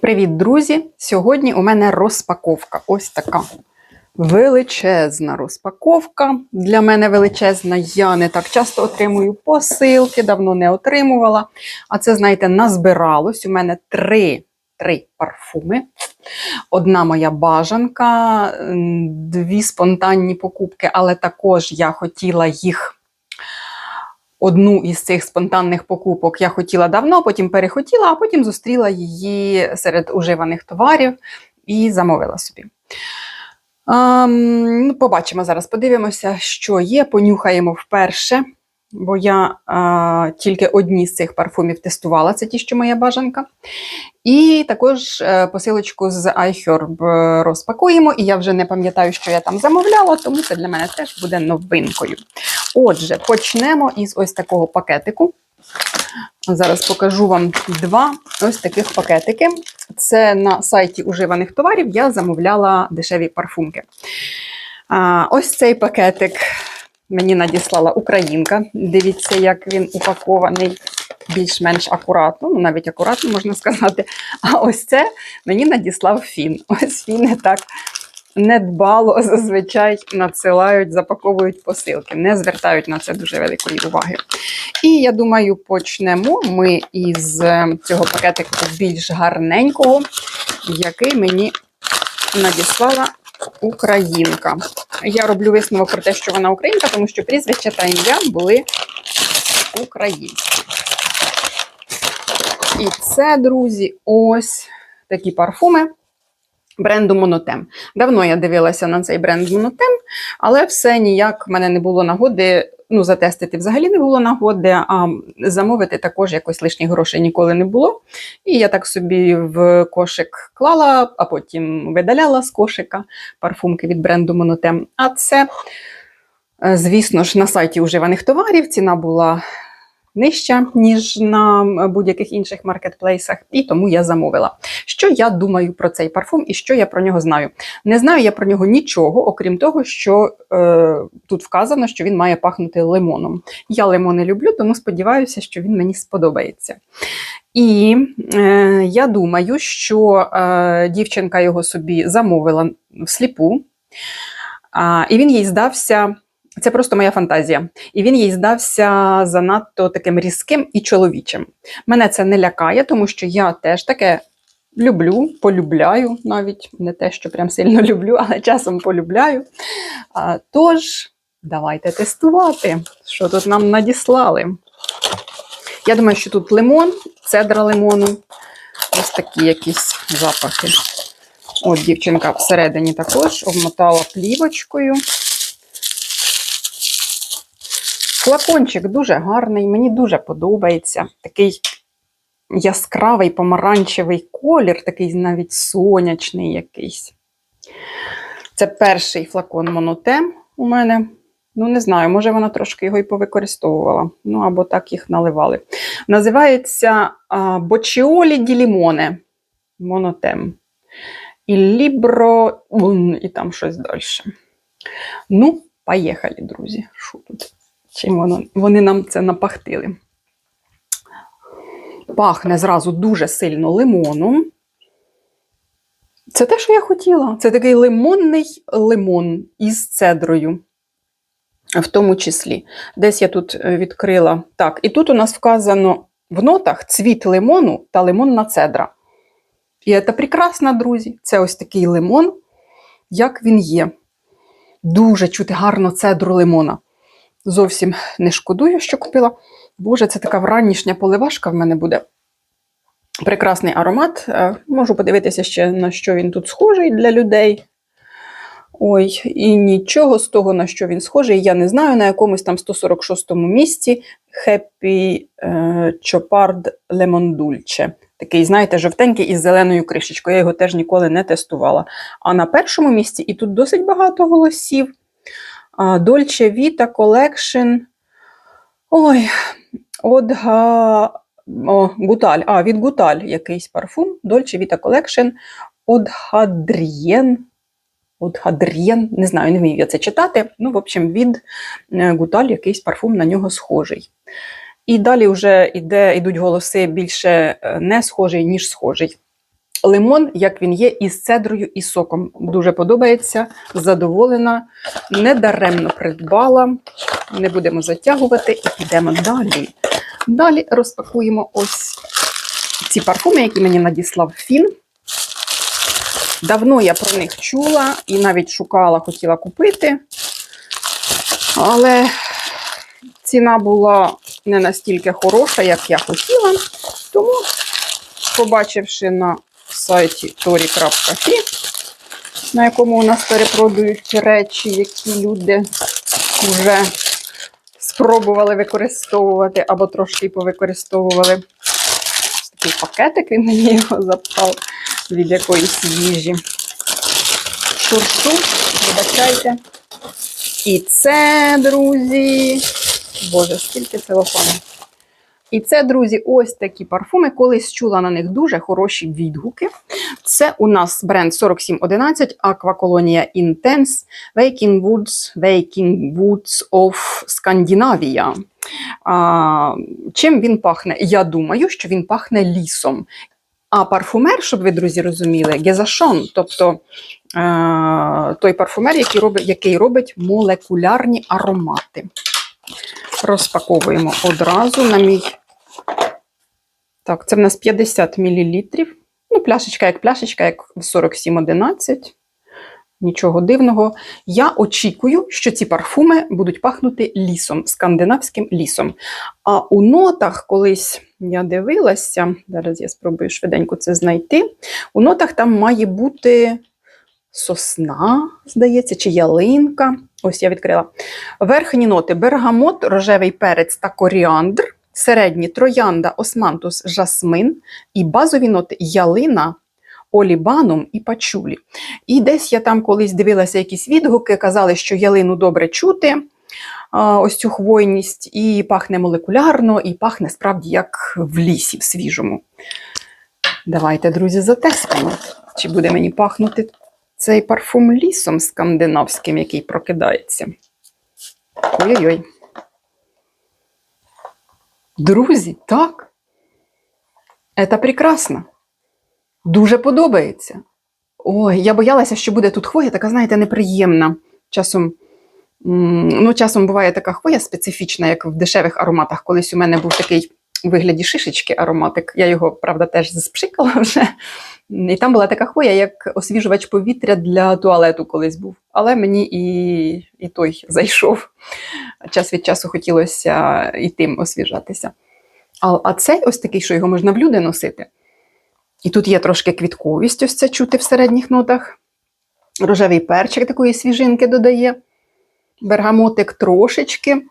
Привіт, друзі! Сьогодні у мене розпаковка. Ось така величезна розпаковка. Для мене величезна. Я не так часто отримую посилки, давно не отримувала. А це, знаєте, назбиралось. У мене три, три парфуми. Одна моя бажанка, дві спонтанні покупки, але також я хотіла їх. Одну із цих спонтанних покупок я хотіла давно, потім перехотіла, а потім зустріла її серед уживаних товарів і замовила собі. Ем, ну, побачимо зараз, подивимося, що є. Понюхаємо вперше, бо я е, тільки одні з цих парфумів тестувала, це ті, що моя бажанка. І також е, посилочку з iHerb е, розпакуємо, і я вже не пам'ятаю, що я там замовляла, тому це для мене теж буде новинкою. Отже, почнемо із ось такого пакетику. Зараз покажу вам два ось таких пакетики. Це на сайті уживаних товарів я замовляла дешеві парфумки. А, ось цей пакетик мені надіслала українка. Дивіться, як він упакований більш-менш акуратно, ну навіть акуратно можна сказати. А ось це мені надіслав фін. Ось фіни так недбало зазвичай надсилають, запаковують посилки, не звертають на це дуже великої уваги. І я думаю, почнемо ми із е, цього пакетику більш гарненького, який мені надіслала українка. Я роблю висновок про те, що вона українка, тому що прізвище та ім'я були українські. І це, друзі, ось такі парфуми бренду Монотем. Давно я дивилася на цей бренд Монотем, але все ніяк в мене не було нагоди. Ну, затестити взагалі не було нагоди, а замовити також якось лишніх грошей ніколи не було. І я так собі в кошик клала, а потім видаляла з кошика парфумки від бренду Монотем. А це, е, звісно ж, на сайті уживаних товарів ціна була нижча, ніж на будь-яких інших маркетплейсах, і тому я замовила. Що я думаю про цей парфум і що я про нього знаю? Не знаю я про нього нічого, окрім того, що е, тут вказано, що він має пахнути лимоном. Я лимони люблю, тому сподіваюся, що він мені сподобається. І е, я думаю, що е, дівчинка його собі замовила всліпу, а, і він їй здався. Це просто моя фантазія. І він їй здався занадто таким різким і чоловічим. Мене це не лякає, тому що я теж таке люблю, полюбляю навіть не те, що прям сильно люблю, але часом полюбляю. А, тож, давайте тестувати, що тут нам надіслали. Я думаю, що тут лимон, цедра лимону. Ось такі якісь запахи. От дівчинка всередині також обмотала плівочкою. Флакончик дуже гарний, мені дуже подобається. Такий яскравий помаранчевий колір, такий навіть сонячний якийсь. Це перший флакон Монотем у мене. Ну, не знаю, може вона трошки його і повикористовувала. Ну, або так їх наливали. Називається Бочіолі ді лімоне. Монотем. І Лібро, і там щось далі. Ну, поїхали, друзі. Що тут? Чим воно, вони нам це напахтили. Пахне зразу дуже сильно лимоном. Це те, що я хотіла. Це такий лимонний лимон із цедрою. В тому числі. Десь я тут е, відкрила. Так, і тут у нас вказано в нотах цвіт лимону та лимонна цедра. І це прекрасно, друзі. Це ось такий лимон, як він є. Дуже чути гарно цедру лимона. Зовсім не шкодую, що купила. Боже, це така вранішня поливашка в мене буде. Прекрасний аромат. Е, Можу подивитися ще, на що він тут схожий для людей. Ой, і нічого з того, на що він схожий, я не знаю. На якомусь там 146-му місці Happy Chopard Lemon Dulce. Такий, знаєте, жовтенький із зеленою кришечкою. Я його теж ніколи не тестувала. А на першому місці, і тут досить багато голосів. Dolce Vita Collection. Ой, от га... О, Гуталь. А, від Гуталь якийсь парфум. Dolce Vita Collection. Одгадрієн. Одгадрієн. Не знаю, не вмію я це читати. Ну, в общем, від Гуталь якийсь парфум на нього схожий. І далі вже йде, йдуть голоси більше не схожий, ніж схожий. Лимон, як він є, із цедрою і соком. Дуже подобається, задоволена, недаремно придбала. Не будемо затягувати і підемо далі. Далі розпакуємо ось ці парфуми, які мені надіслав Фін. Давно я про них чула і навіть шукала, хотіла купити. Але ціна була не настільки хороша, як я хотіла. Тому, побачивши на сайті tori.fi, на якому у нас перепродають речі, які люди вже спробували використовувати або трошки повикористовували. Такий пакетик він мені його запав від якоїсь їжі. Шуршу, вибачайте. І це, друзі. Боже, скільки целофану. І це, друзі, ось такі парфуми. Колись чула на них дуже хороші відгуки. Це у нас бренд 4711 Aqua Colonia Intense Waking Woods, Waking Woods of Scandinavia. А, чим він пахне? Я думаю, що він пахне лісом. А парфумер, щоб ви, друзі, розуміли, Гезашон, тобто е, той парфумер, який робить, який робить молекулярні аромати. Розпаковуємо одразу на мій. Так, це в нас 50 мл. Ну, пляшечка як пляшечка, як в 4711. Нічого дивного. Я очікую, що ці парфуми будуть пахнути лісом, скандинавським лісом. А у нотах колись я дивилася, зараз я спробую швиденько це знайти. У нотах там має бути сосна, здається, чи ялинка. Ось я відкрила. Верхні ноти: бергамот, рожевий перець та коріандр. Середні троянда, османтус, жасмин. І базові ноти ялина, олібанум і пачулі. І десь я там колись дивилася якісь відгуки, казали, що ялину добре чути. Ось цю хвойність, і пахне молекулярно, і пахне справді як в лісі, в свіжому. Давайте, друзі, затестимо, чи буде мені пахнути цей парфум лісом скандинавським, який прокидається. Ой-ой-ой. Друзі, так. Це прекрасно. Дуже подобається. Ой, я боялася, що буде тут хвоя, така, знаєте, неприємна. Часом, ну, часом буває така хвоя специфічна, як в дешевих ароматах. Колись у мене був такий у вигляді шишечки ароматик. Я його, правда, теж заспшикала вже. І там була така хвоя, як освіжувач повітря для туалету колись був. Але мені і, і той зайшов. Час від часу хотілося і тим освіжатися. А, а цей ось такий, що його можна в люди носити. І тут є трошки квітковість, ось це чути в середніх нотах. Рожевий перчик такої свіжинки додає. Бергамотик трошечки.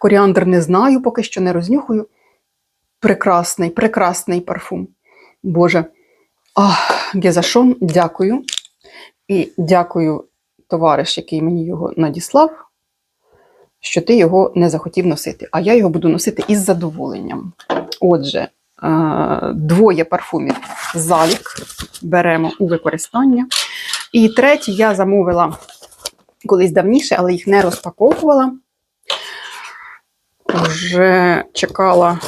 Коріандр не знаю, поки що не рознюхую. Прекрасний, прекрасний парфум. Боже. Ах, Гезашон, дякую. І дякую, товариш, який мені його надіслав, що ти його не захотів носити. А я його буду носити із задоволенням. Отже, е, двоє парфумів залік беремо у використання. І третій я замовила колись давніше, але їх не розпаковувала. Вже чекала,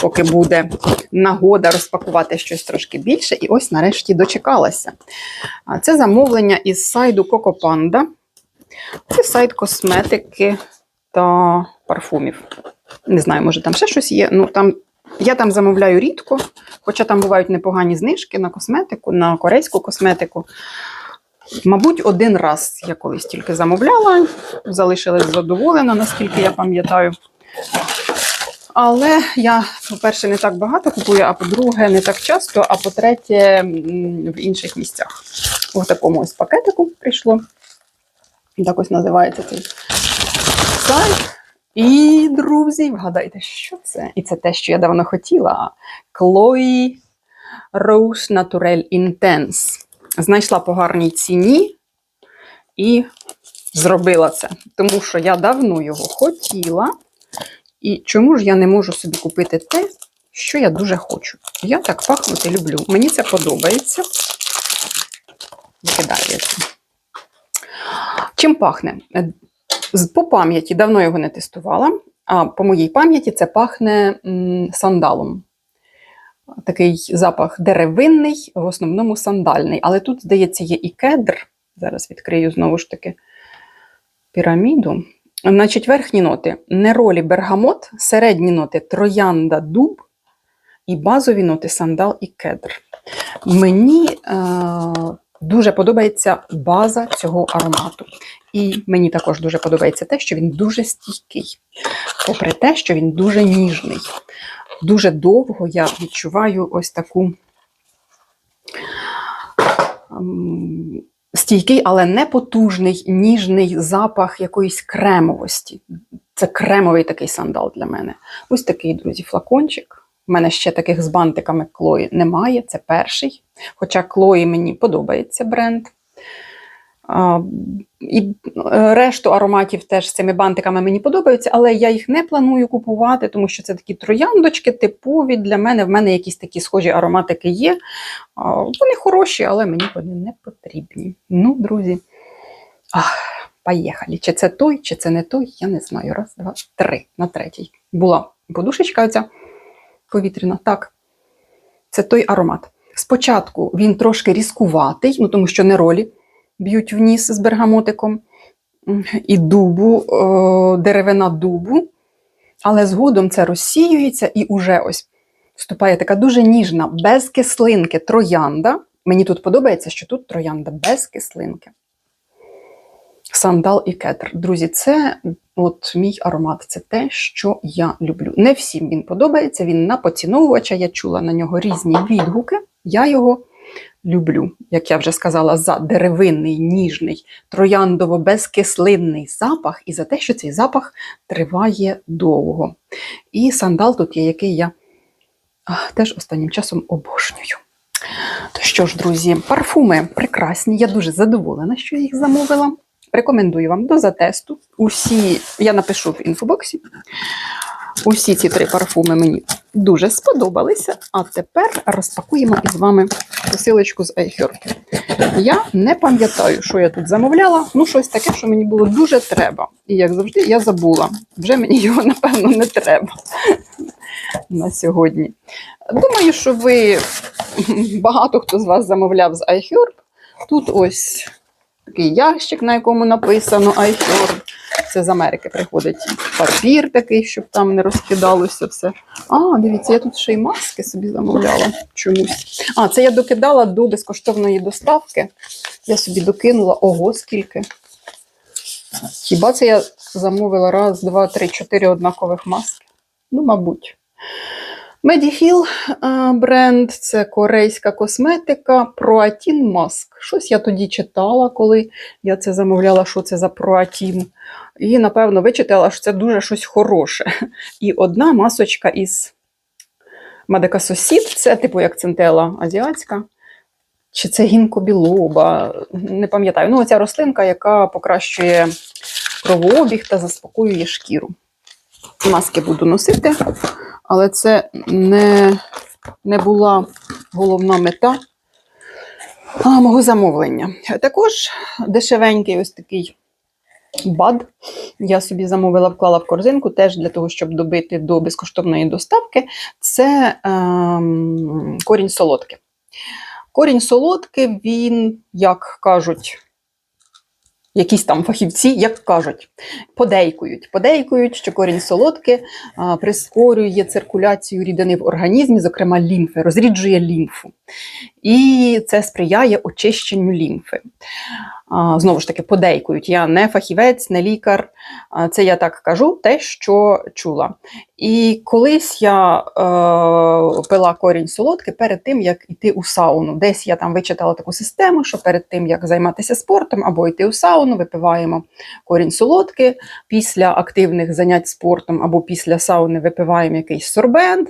поки буде нагода розпакувати щось трошки більше, і ось нарешті дочекалася. Це замовлення із сайду Panda. Це сайт косметики та парфумів. Не знаю, може там ще щось є. Ну, там, я там замовляю рідко, хоча там бувають непогані знижки на косметику, на корейську косметику. Мабуть, один раз я колись тільки замовляла, залишилась задоволена, наскільки я пам'ятаю. Але я, по-перше, не так багато купую, а по-друге, не так часто, а по-третє, в інших місцях. У такому ось пакетику прийшло. Так ось називається цей сайт. І, друзі, вгадайте, що це? І це те, що я давно хотіла. Chloe Rose Naturel Intense. Знайшла по гарній ціні і зробила це. Тому що я давно його хотіла. І чому ж я не можу собі купити те, що я дуже хочу? Я так пахнути люблю. Мені це подобається. Викидаю. Чим пахне? Е, По пам'яті давно його не тестувала, а по моїй пам'яті це пахне сандалом. такий запах деревинний, в основному сандальний. Але тут, здається, є і кедр. Зараз відкрию знову ж таки піраміду. Значить, верхні ноти неролі бергамот, середні ноти троянда дуб і базові ноти сандал і кедр. Мені е, дуже подобається база цього аромату. І мені також дуже подобається те, що він дуже стійкий, попри те, що він дуже ніжний. Дуже довго я відчуваю ось таку ем, стійкий, але не потужний, ніжний запах якоїсь кремовості. Це кремовий такий сандал для мене. Ось такий, друзі, флакончик. У мене ще таких з бантиками Клої немає, це перший. Хоча Клої мені подобається бренд. І е, решту ароматів теж з цими бантиками мені подобаються, але я їх не планую купувати, тому що це такі трояндочки типові для мене. В мене якісь такі схожі ароматики є. Вони хороші, але мені вони не потрібні. Ну, друзі, ах, поїхали. Чи це той, чи це не той, я не знаю. Раз, два, три. На третій. Була подушечка оця повітряна. Так, це той аромат. Спочатку він трошки різкуватий, ну тому що неролі б'ють в ніс з бергамотиком, і дубу, деревина дубу, але згодом це розсіюється і уже ось вступає така дуже ніжна, без кислинки троянда. Мені тут подобається, що тут троянда без кислинки. Сандал і кетр. Друзі, це от мій аромат, це те, що я люблю. Не всім він подобається, він на поціновувача. Я чула на нього різні відгуки. Я його люблю, як я вже сказала, за деревинний, ніжний, трояндово-безкислинний запах, і за те, що цей запах триває довго. І сандал тут є, який я теж останнім часом обожнюю. То що ж, друзі, парфуми прекрасні. Я дуже задоволена, що я їх замовила. Рекомендую вам до затесту. Усі, я напишу в інфобоксі. Усі ці три парфуми мені дуже сподобалися. А тепер розпакуємо із вами посилочку з iHerb. Я не пам'ятаю, що я тут замовляла. Ну, щось таке, що мені було дуже треба. І як завжди, я забула. Вже мені його, напевно, не треба на сьогодні. Думаю, що ви багато хто з вас замовляв з iHerb. Тут ось такий ящик, на якому написано iHerb. Це з Америки приходить папір такий, щоб там не розкидалося все. А, дивіться, я тут ще й маски собі замовляла чомусь. А, це я докидала до безкоштовної доставки. Я собі докинула ого, скільки. Хіба це я замовила раз, два, три, чотири однакових маски? Ну, мабуть. Медіфіл е, бренд це корейська косметика Proatin Mask. Щось я тоді читала, коли я це замовляла, що це за Proatin. І, напевно, вичитала, що це дуже щось хороше. І одна масочка із Медика Сосід, це типу як центела азіатська. Чи це гінкобілоба, не пам'ятаю. Ну, оця рослинка, яка покращує кровообіг та заспокоює шкіру. Маски буду носити, але це не, не була головна мета мого замовлення. Також дешевенький ось такий бад. Я собі замовила, вклала в корзинку теж для того, щоб добити до безкоштовної доставки. Це ем, корінь солодки. Корінь солодки, він, як кажуть, якісь там фахівці, як кажуть, подейкують. Подейкують, що корінь солодки прискорює циркуляцію рідини в організмі, зокрема лімфи, розріджує лімфу. І це сприяє очищенню лімфи. Знову ж таки, подейкують. Я не фахівець, не лікар. Це я так кажу, те, що чула. І колись я е, пила корінь солодкий перед тим, як йти у сауну. Десь я там вичитала таку систему, що перед тим, як займатися спортом або йти у сауну, випиваємо корінь солодкий. Після активних занять спортом або після сауни випиваємо якийсь сорбент.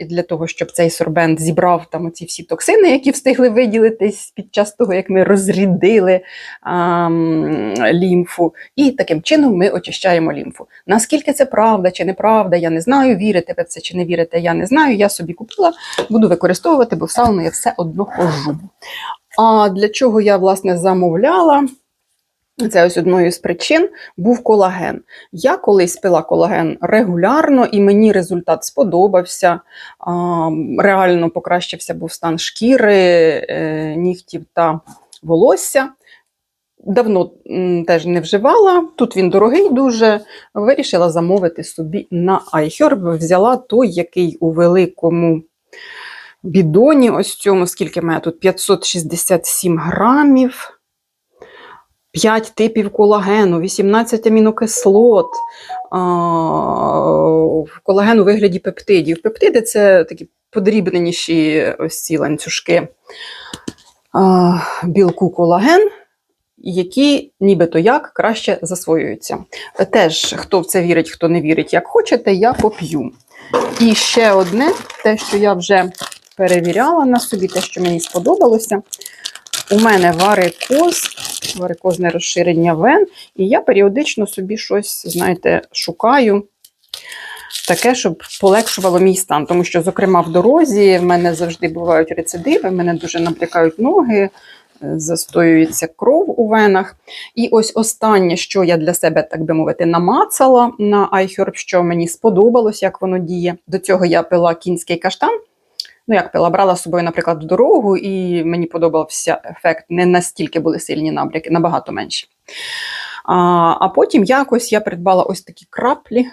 Для того, щоб цей сорбент зібрав там оці всі токсини, які встигли виділитись під час того, як ми розрідили ам, лімфу. І таким чином ми очищаємо лімфу. Наскільки це правда чи неправда, я не знаю. Вірите ви в це чи не вірите, я не знаю. Я собі купила, буду використовувати, бо в сауну я все одно хожу. А для чого я, власне, замовляла? Це ось одною з причин був колаген. Я колись пила колаген регулярно, і мені результат сподобався. Реально покращився був стан шкіри, е, нігтів та волосся. Давно теж не вживала. Тут він дорогий дуже. Вирішила замовити собі на iHerb. Взяла той, який у великому бідоні. Ось цьому, скільки має тут 567 грамів. 5 типів колагену, 18 амінокислот, колаген у вигляді пептидів. Пептиди це такі подрібненіші ось ці ланцюжки білку колаген, які нібито як краще засвоюються. Теж хто в це вірить, хто не вірить, як хочете, я поп'ю. І ще одне, те, що я вже перевіряла на собі, те, що мені сподобалося. У мене варикоз, варикозне розширення вен, і я періодично собі щось, знаєте, шукаю. Таке, щоб полегшувало мій стан. Тому що, зокрема, в дорозі в мене завжди бувають рецидиви, мене дуже наплякають ноги, е, застоюється кров у венах. І ось останнє, що я для себе, так би мовити, намацала на iHerb, що мені сподобалось, як воно діє. До цього я пила кінський каштан. Ну, як пила, брала з собою, наприклад, в дорогу, і мені подобався ефект. Не настільки були сильні набряки, набагато менші. А, а потім якось я придбала ось такі краплі.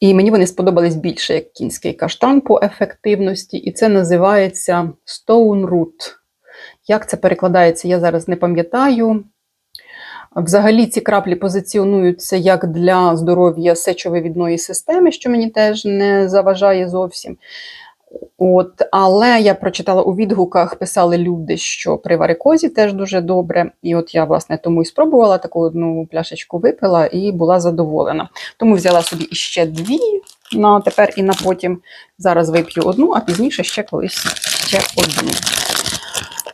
І мені вони сподобались більше як кінський каштан по ефективності, і це називається Stone Root. Як це перекладається, я зараз не пам'ятаю. Взагалі ці краплі позиціонуються як для здоров'я сечовивідної системи, що мені теж не заважає зовсім. От, але я прочитала у відгуках, писали люди, що при варикозі теж дуже добре. І от я, власне, тому і спробувала таку одну пляшечку випила і була задоволена. Тому взяла собі іще дві на тепер і на потім. Зараз вип'ю одну, а пізніше ще колись ще одну.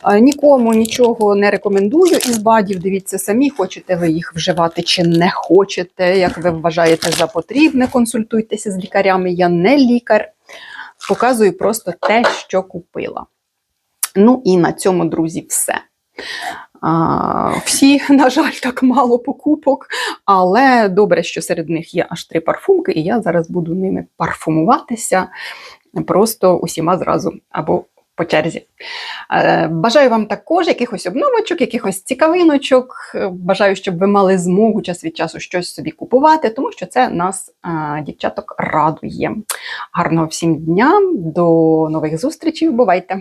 А, Нікому нічого не рекомендую із бадів. Дивіться самі, хочете ви їх вживати чи не хочете. Як ви вважаєте за потрібне, консультуйтеся з лікарями. Я не лікар. Показую просто те, що купила. Ну і на цьому, друзі, все. А, всі, на жаль, так мало покупок, але добре, що серед них є аж три парфумки, і я зараз буду ними парфумуватися просто усіма зразу або по черзі. Е, Бажаю вам також якихось обновочок, якихось цікавиночок. Е, Бажаю, щоб ви мали змогу час від часу щось собі купувати, тому що це нас, е, дівчаток, радує. Гарного всім дня, до нових зустрічей. Бувайте!